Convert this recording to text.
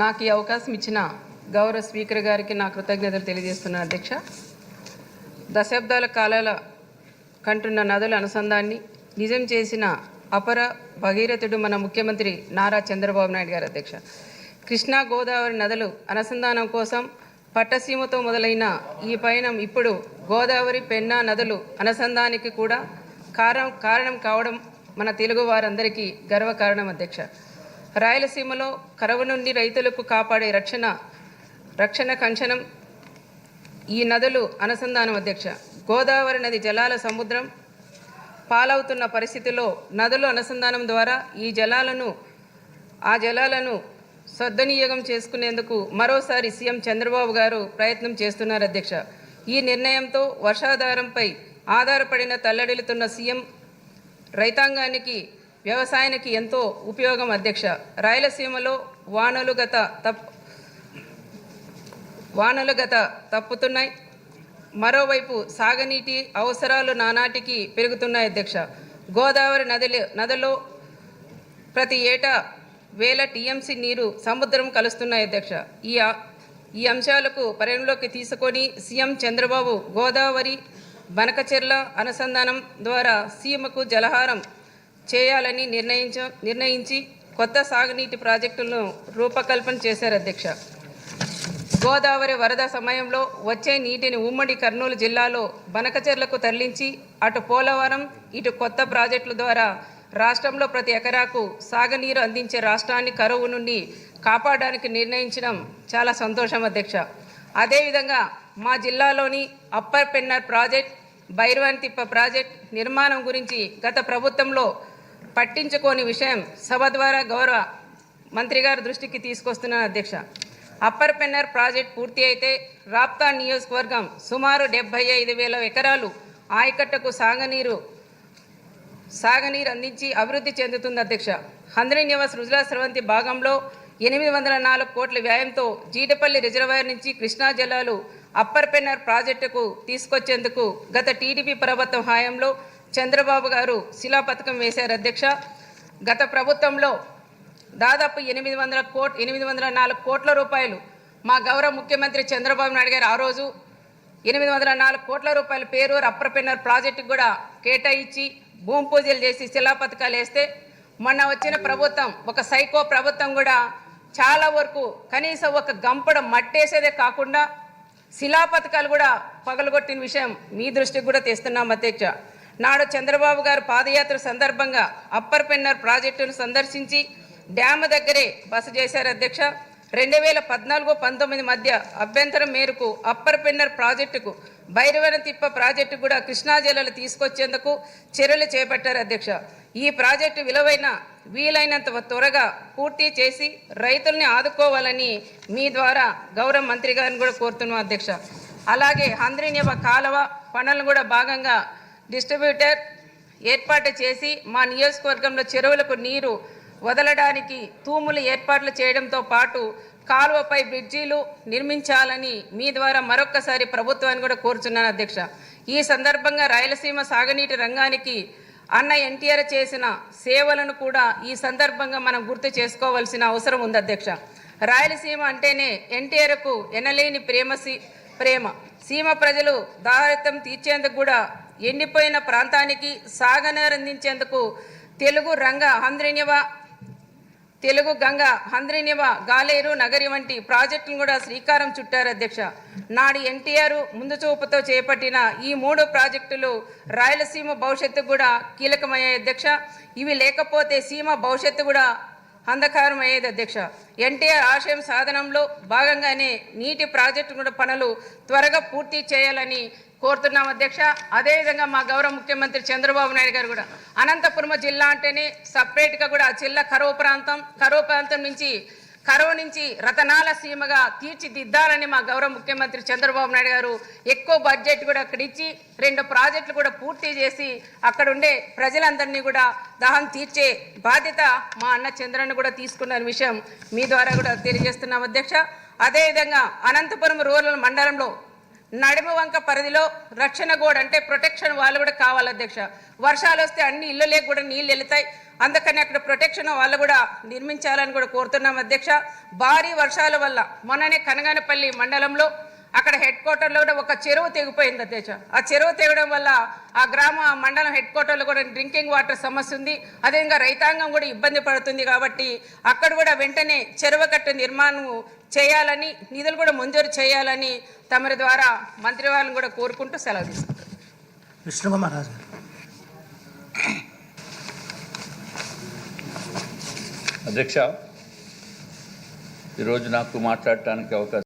నాకు ఈ అవకాశం ఇచ్చిన గౌరవ స్పీకర్ గారికి నా కృతజ్ఞతలు తెలియజేస్తున్నాను అధ్యక్ష. దశాబ్దాల కాలాల కంటున్న నదుల అనుసంధాన్ని నిజం చేసిన అపర భగీరథుడు మన ముఖ్యమంత్రి నారా చంద్రబాబు నాయుడు గారు అధ్యక్ష. కృష్ణా గోదావరి నదులు అనుసంధానం కోసం పట్టసీమతో మొదలైన ఈ పయనం ఇప్పుడు గోదావరి పెన్నా నదులు అనుసంధానికి కూడా కారణం కారణం కావడం మన తెలుగు వారందరికీ గర్వకారణం అధ్యక్ష. రాయలసీమలో కరవు నుండి రైతులకు కాపాడే రక్షణ రక్షణ కంచనం ఈ నదులు అనుసంధానం అధ్యక్ష. గోదావరి నది జలాల సముద్రం పాలవుతున్న పరిస్థితిలో నదులు అనుసంధానం ద్వారా ఈ జలాలను ఆ జలాలను సద్వినియోగం చేసుకునేందుకు మరోసారి సీఎం చంద్రబాబు గారు ప్రయత్నం చేస్తున్నారు అధ్యక్ష. ఈ నిర్ణయంతో వర్షాధారంపై ఆధారపడిన తల్లడిల్లుతున్న సీఎం రైతాంగానికి వ్యవసాయానికి ఎంతో ఉపయోగం అధ్యక్ష. రాయలసీమలో వానలు గత తప్ వానలు గత తప్పుతున్నాయి. మరోవైపు సాగునీటి అవసరాలు నానాటికి పెరుగుతున్నాయి అధ్యక్ష. గోదావరి నదిలో నదిలో ప్రతి ఏటా వేల టీఎంసీ నీరు సముద్రం కలుస్తున్నాయి అధ్యక్ష. ఈ ఈ అంశాలకు పరిగణలోకి తీసుకొని సీఎం చంద్రబాబు గోదావరి బనకచెర్ల అనుసంధానం ద్వారా సీమకు జలహారం చేయాలని నిర్ణయించ నిర్ణయించి కొత్త సాగునీటి ప్రాజెక్టులను రూపకల్పన చేశారు అధ్యక్ష. గోదావరి వరద సమయంలో వచ్చే నీటిని ఉమ్మడి కర్నూలు జిల్లాలో బనకచెర్లకు తరలించి అటు పోలవరం ఇటు కొత్త ప్రాజెక్టుల ద్వారా రాష్ట్రంలో ప్రతి ఎకరాకు సాగునీరు అందించే రాష్ట్రాన్ని కరువు నుండి కాపాడడానికి నిర్ణయించడం చాలా సంతోషం అధ్యక్ష. అదేవిధంగా మా జిల్లాలోని అప్పర్ పెన్నర్ ప్రాజెక్ట్ బైర్వాన్ తిప్ప ప్రాజెక్ట్ నిర్మాణం గురించి గత ప్రభుత్వంలో పట్టించుకోని విషయం సభ ద్వారా గౌరవ మంత్రి గారి దృష్టికి తీసుకొస్తున్నాను అధ్యక్ష. అప్పర్ పెన్నర్ ప్రాజెక్ట్ పూర్తి అయితే రాప్తా నియోజకవర్గం సుమారు డెబ్బై ఐదు వేల ఎకరాలు ఆయకట్టకు సాగనీరు సాగనీరు అందించి అభివృద్ధి చెందుతుంది అధ్యక్ష. హంద్రీ నివాస్ రుజులా స్రవంతి భాగంలో ఎనిమిది వందల నాలుగు కోట్ల వ్యయంతో జీడిపల్లి రిజర్వాయర్ నుంచి కృష్ణా జలాలు అప్పర్ పెన్నర్ ప్రాజెక్టుకు తీసుకొచ్చేందుకు గత టీడీపీ ప్రభుత్వం హయాంలో చంద్రబాబు గారు శిలా పథకం వేశారు అధ్యక్ష. గత ప్రభుత్వంలో దాదాపు ఎనిమిది వందల కోట్ ఎనిమిది వందల నాలుగు కోట్ల రూపాయలు మా గౌరవ ముఖ్యమంత్రి చంద్రబాబు నాయుడు గారు ఆ రోజు ఎనిమిది వందల నాలుగు కోట్ల రూపాయల పేరు అప్రపెన్నర్ ప్రాజెక్టుకు కూడా కేటాయించి భూమి పూజలు చేసి శిలా పథకాలు వేస్తే మొన్న వచ్చిన ప్రభుత్వం ఒక సైకో ప్రభుత్వం కూడా చాలా వరకు కనీసం ఒక గంపడ మట్టేసేదే కాకుండా శిలా పథకాలు కూడా పగలగొట్టిన విషయం మీ దృష్టికి కూడా తెస్తున్నాం అధ్యక్ష. నాడు చంద్రబాబు గారు పాదయాత్ర సందర్భంగా అప్పర్ పెన్నర్ ప్రాజెక్టును సందర్శించి డ్యామ్ దగ్గరే బస చేశారు అధ్యక్ష. రెండు వేల పద్నాలుగు పంతొమ్మిది మధ్య అభ్యంతరం మేరకు అప్పర్ పెన్నర్ ప్రాజెక్టుకు భైరవన తిప్ప ప్రాజెక్టు కూడా కృష్ణా జిల్లాలో తీసుకొచ్చేందుకు చర్యలు చేపట్టారు అధ్యక్ష. ఈ ప్రాజెక్టు విలువైన వీలైనంత త్వరగా పూర్తి చేసి రైతుల్ని ఆదుకోవాలని మీ ద్వారా గౌరవ మంత్రి గారిని కూడా కోరుతున్నాం అధ్యక్ష. అలాగే హంద్రీనివ కాలువ పనులను కూడా భాగంగా డిస్ట్రిబ్యూటర్ ఏర్పాటు చేసి మా నియోజకవర్గంలో చెరువులకు నీరు వదలడానికి తూములు ఏర్పాట్లు చేయడంతో పాటు కాలువపై బ్రిడ్జీలు నిర్మించాలని మీ ద్వారా మరొక్కసారి ప్రభుత్వాన్ని కూడా కోరుచున్నాను అధ్యక్ష. ఈ సందర్భంగా రాయలసీమ సాగునీటి రంగానికి అన్న ఎన్టీఆర్ చేసిన సేవలను కూడా ఈ సందర్భంగా మనం గుర్తు చేసుకోవాల్సిన అవసరం ఉంది అధ్యక్ష. రాయలసీమ అంటేనే ఎన్టీఆర్కు ఎనలేని ప్రేమ ప్రేమ. సీమ ప్రజలు దారితం తీర్చేందుకు కూడా ఎండిపోయిన ప్రాంతానికి సాగనరందించేందుకు తెలుగు రంగ హంద్రినివ తెలుగు గంగ హంద్రినివ గాలేరు నగరి వంటి ప్రాజెక్టులను కూడా శ్రీకారం చుట్టారు అధ్యక్ష. నాడు ఎన్టీఆర్ ముందు చూపుతో చేపట్టిన ఈ మూడు ప్రాజెక్టులు రాయలసీమ భవిష్యత్తు కూడా కీలకమయ్యాయి అధ్యక్ష. ఇవి లేకపోతే సీమ భవిష్యత్తు కూడా అంధకారం అయ్యేది అధ్యక్ష. ఎన్టీఆర్ ఆశయం సాధనంలో భాగంగానే నీటి ప్రాజెక్టు పనులు త్వరగా పూర్తి చేయాలని కోరుతున్నాం అధ్యక్ష. అదేవిధంగా మా గౌరవ ముఖ్యమంత్రి చంద్రబాబు నాయుడు గారు కూడా. అనంతపురం జిల్లా అంటేనే సపరేట్గా కూడా ఆ జిల్లా కరువు ప్రాంతం కరువు ప్రాంతం నుంచి కరువు నుంచి రతనాల సీమగా తీర్చిదిద్దాలని మా గౌరవ ముఖ్యమంత్రి చంద్రబాబు నాయుడు గారు ఎక్కువ బడ్జెట్ కూడా అక్కడ ఇచ్చి రెండు ప్రాజెక్టులు కూడా పూర్తి చేసి అక్కడ ఉండే ప్రజలందరినీ కూడా దాహం తీర్చే బాధ్యత మా అన్న చంద్రన్న కూడా తీసుకున్న విషయం మీ ద్వారా కూడా తెలియజేస్తున్నాం అధ్యక్ష. అదేవిధంగా అనంతపురం రూరల్ మండలంలో నడుము వంక పరిధిలో రక్షణ గోడ అంటే ప్రొటెక్షన్ వాళ్ళు కూడా కావాలి అధ్యక్ష. వర్షాలు వస్తే అన్ని ఇళ్ళలే కూడా నీళ్ళు వెళుతాయి. అందుకని అక్కడ ప్రొటెక్షన్ వాళ్ళు కూడా నిర్మించాలని కూడా కోరుతున్నాం అధ్యక్ష. భారీ వర్షాల వల్ల మొన్ననే కనగానపల్లి మండలంలో అక్కడ హెడ్ క్వార్టర్లో కూడా ఒక చెరువు తెగిపోయింది అధ్యక్ష ఆ చెరువు తెగడం వల్ల ఆ గ్రామ ఆ మండలం హెడ్ క్వార్టర్లో కూడా డ్రింకింగ్ వాటర్ సమస్య ఉంది. అదేవిధంగా రైతాంగం కూడా ఇబ్బంది పడుతుంది కాబట్టి అక్కడ కూడా వెంటనే చెరువు కట్ట నిర్మాణం చేయాలని నిధులు కూడా మంజూరు చేయాలని తమరి ద్వారా మంత్రి వాళ్ళని కూడా కోరుకుంటూ సెలవు తీసుకుంటారు విష్ణుకుమార్ రాజు గారు. అధ్యక్ష ఈరోజు నాకు మాట్లాడటానికి అవకాశం